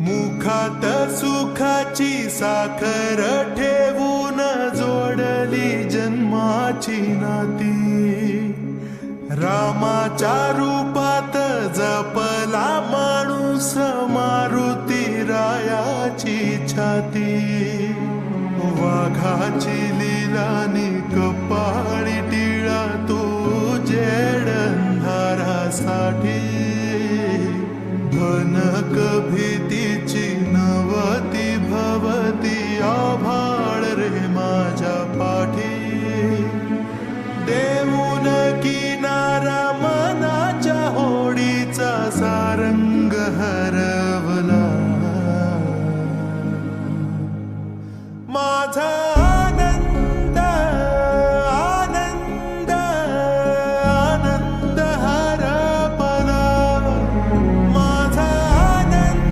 मुखात सुखाची साखर ठेवून जोडली जन्माची नाती. रामाच्या रूपात जपला माणूस मारुती रायाची छाती. वाघाची लिलानी कपाळी टिळा तो जेडंधारासाठी. भनक भी हरवला. माझा